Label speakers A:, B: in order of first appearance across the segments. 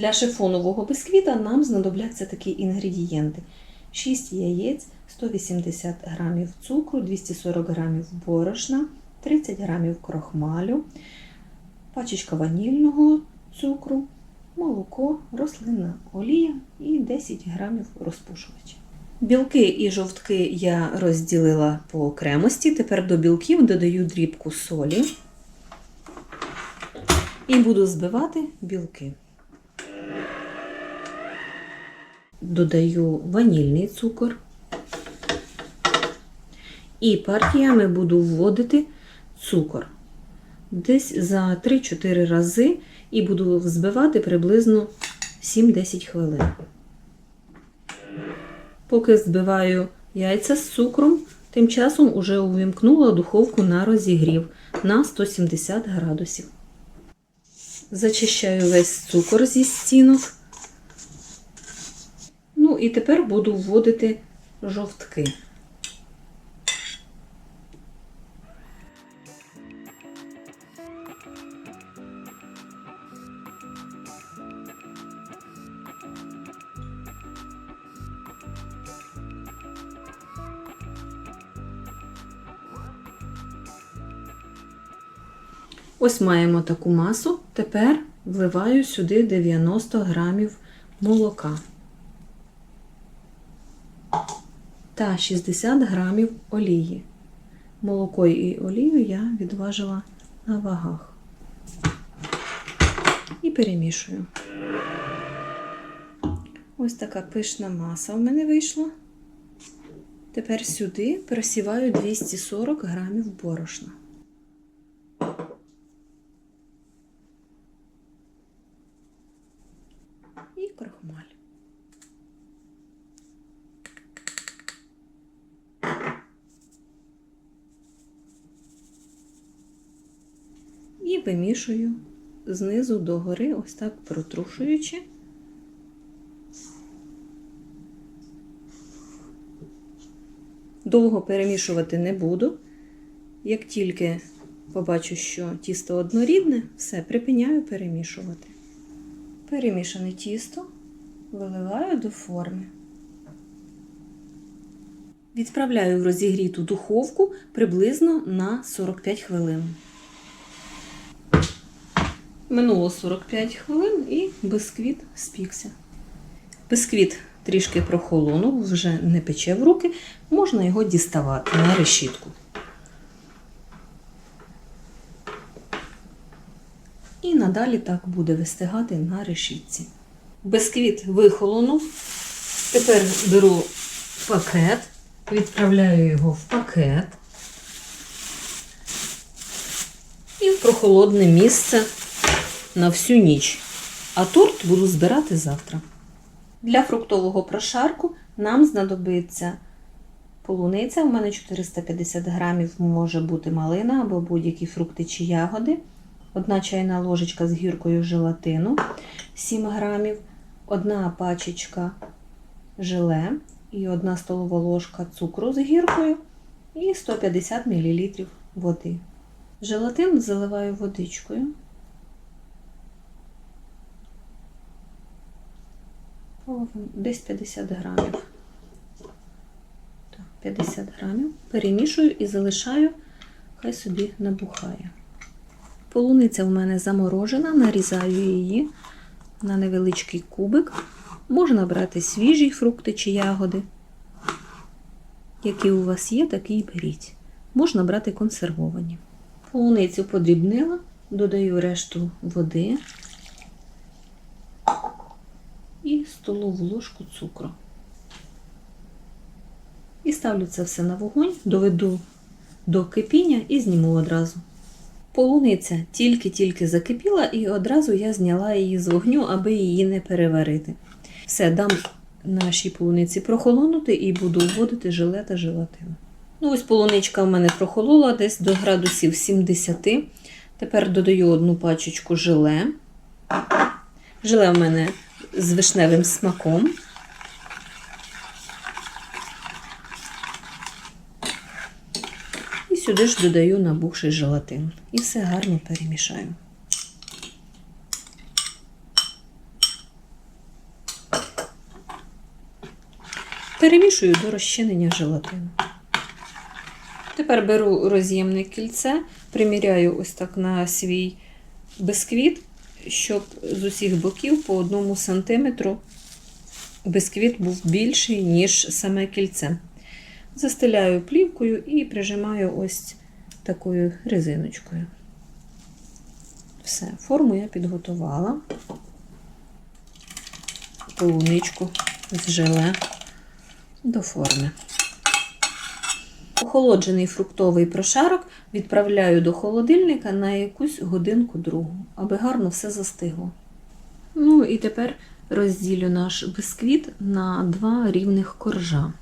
A: Для шифонового бисквіта нам знадобляться такі інгредієнти: 6 яєць, 180 г цукру, 240 г борошна, 30 г крохмалю, пачечка ванільного цукру, молоко, рослинна олія і 10 г розпушувача. Білки і жовтки я розділила по окремості. Тепер до білків додаю дрібку солі і буду збивати білки. Додаю ванільний цукор. І партіями буду вводити цукор десь за 3-4 рази і буду взбивати приблизно 7-10 хвилин. Поки збиваю яйця з цукром, тим часом уже увімкнула духовку на розігрів на 170 градусів. Зачищаю весь цукор зі стінок. І тепер буду вводити жовтки. Ось маємо таку масу. Тепер вливаю сюди 90 грамів молока та 60 грамів олії. Молоко і олію я відважила на вагах. І перемішую. Ось така пишна маса в мене вийшла. Тепер сюди просіваю 240 грамів борошна. і крохмаль. І вимішую знизу до гори, ось так протрушуючи. Довго перемішувати не буду. Як тільки побачу, що тісто однорідне, все, припиняю перемішувати. Перемішане тісто виливаю до форми. Відправляю в розігріту духовку приблизно на 45 хвилин. Минуло 45 хвилин і бисквіт спікся. Бисквіт трішки прохолонув, вже не пече в руки, можна його діставати на решітку. І надалі так буде вистигати на решітці. Бисквіт вихолонув. Тепер беру пакет, відправляю його в пакет і в прохолодне місце на всю ніч. А торт буду збирати завтра. Для фруктового прошарку нам знадобиться полуниця. У мене 450 грамів може бути малина або будь-які фрукти чи ягоди. Одна чайна ложечка з гіркою желатину 7 грамів, одна пачечка желе і одна столова ложка цукру з гіркою і 150 мл води. Желатин заливаю водичкою. Десь 50 грамів. 50 грамів. Перемішую і залишаю, хай собі набухає. Полуниця в мене заморожена, нарізаю її на невеличкий кубик. Можна брати свіжі фрукти чи ягоди. Які у вас є, такі і беріть. Можна брати консервовані. Полуницю подрібнила, додаю решту води і столову ложку цукру. І ставлю це все на вогонь, доведу до кипіння і зніму одразу. Полуниця тільки-тільки закипіла, і одразу я зняла її з вогню, аби її не переварити. Все, дам нашій полуниці прохолонути і буду вводити желе та желатин. Ну, ось полуничка в мене прохолола десь до градусів 70. Тепер додаю одну пачечку желе. Желе в мене з вишневим смаком. І сюди ж додаю набухший желатин. І все гарно перемішаю. Перемішую до розчинення желатину. Тепер беру роз'ємне кільце, приміряю ось так на свій бисквіт щоб з усіх боків по одному сантиметру бисквіт був більший, ніж саме кільце. Застеляю плівкою і прижимаю ось такою резиночкою. Все, форму я підготувала. Полуничку з желе до форми. Охолоджений фруктовий прошарок відправляю до холодильника на якусь годинку другу, аби гарно все застигло. Ну і тепер розділю наш бисквіт на два рівних коржа.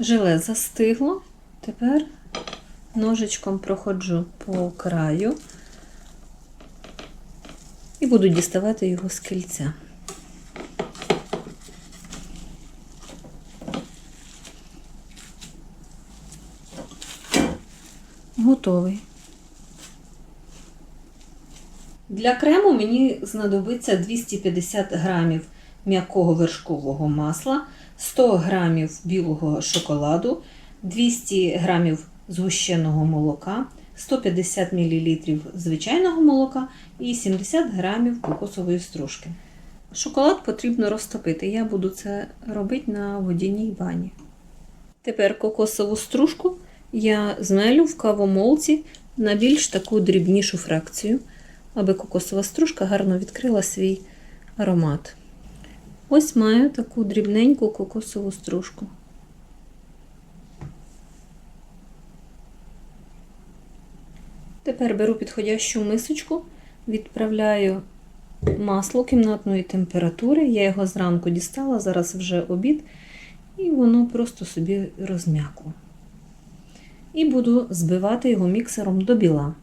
A: Желе застигло. Тепер ножичком проходжу по краю і буду діставати його з кільця. Готовий. Для крему мені знадобиться 250 грамів м'якого вершкового масла, 100 грамів білого шоколаду, 200 грамів згущеного молока, 150 мл звичайного молока і 70 грамів кокосової стружки. Шоколад потрібно розтопити. Я буду це робити на водяній бані. Тепер кокосову стружку я змелю в кавомолці на більш таку дрібнішу фракцію, аби кокосова стружка гарно відкрила свій аромат. Ось маю таку дрібненьку кокосову стружку. Тепер беру підходящу мисочку, відправляю масло кімнатної температури. Я його зранку дістала, зараз вже обід, і воно просто собі розм'якло. І буду збивати його міксером до біла.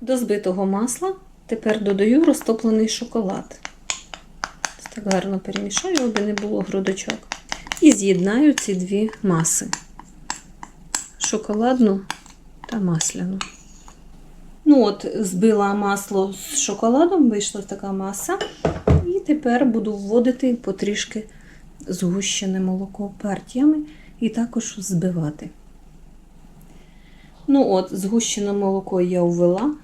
A: До збитого масла тепер додаю розтоплений шоколад. Так гарно перемішаю, аби не було грудочок. І з'єднаю ці дві маси шоколадну та масляну. Ну от, збила масло з шоколадом, вийшла така маса. І тепер буду вводити потрішки згущене молоко партіями і також збивати. Ну от, згущене молоко я ввела.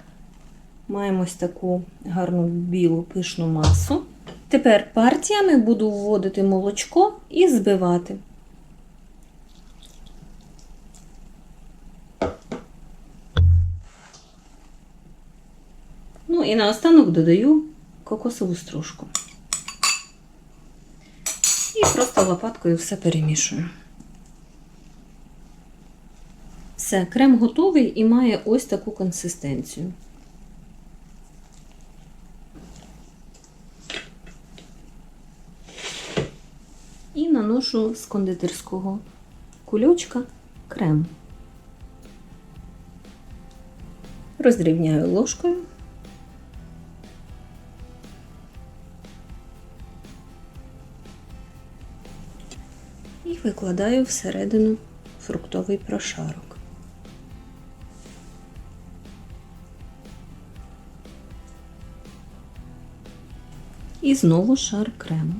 A: Маємо ось таку гарну білу пишну масу. Тепер партіями буду вводити молочко і збивати. І наостанок додаю кокосову стружку. І просто лопаткою все перемішую. Все, крем готовий і має ось таку консистенцію. І наношу з кондитерського кульочка крем. Розрівняю ложкою. Викладаю всередину фруктовий прошарок. І знову шар крему.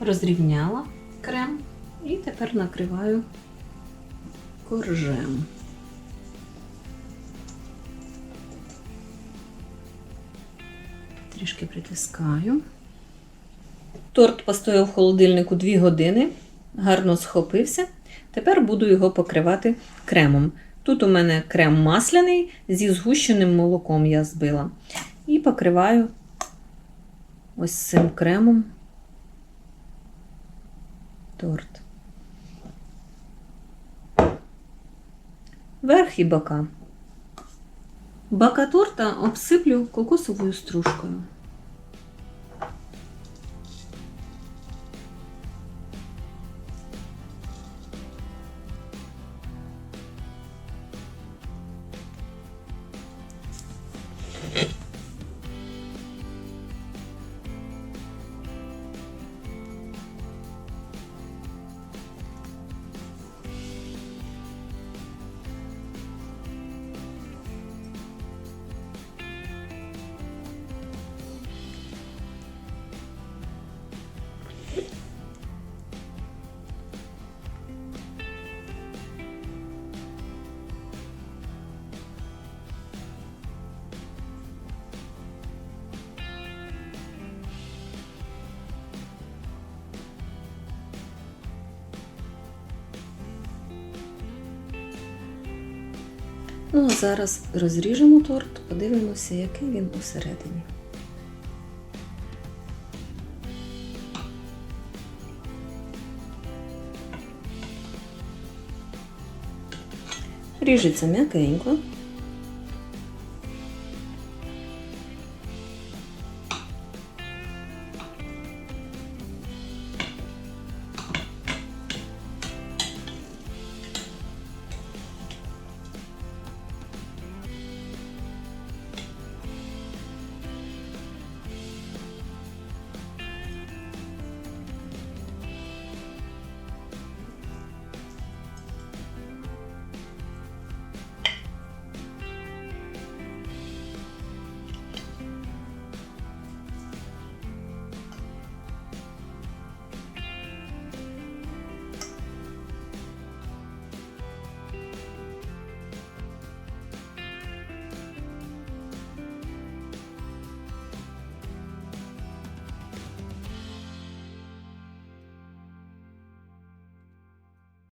A: Розрівняла крем і тепер накриваю коржем. Трішки притискаю. Торт постояв в холодильнику 2 години, гарно схопився. Тепер буду його покривати кремом. Тут у мене крем масляний зі згущеним молоком я збила. І покриваю ось цим кремом торт. Верх і бока. Бока торта обсиплю кокосовою стружкою. Ну а зараз розріжемо торт, подивимося, який він усередині. Ріжеться м'якенько.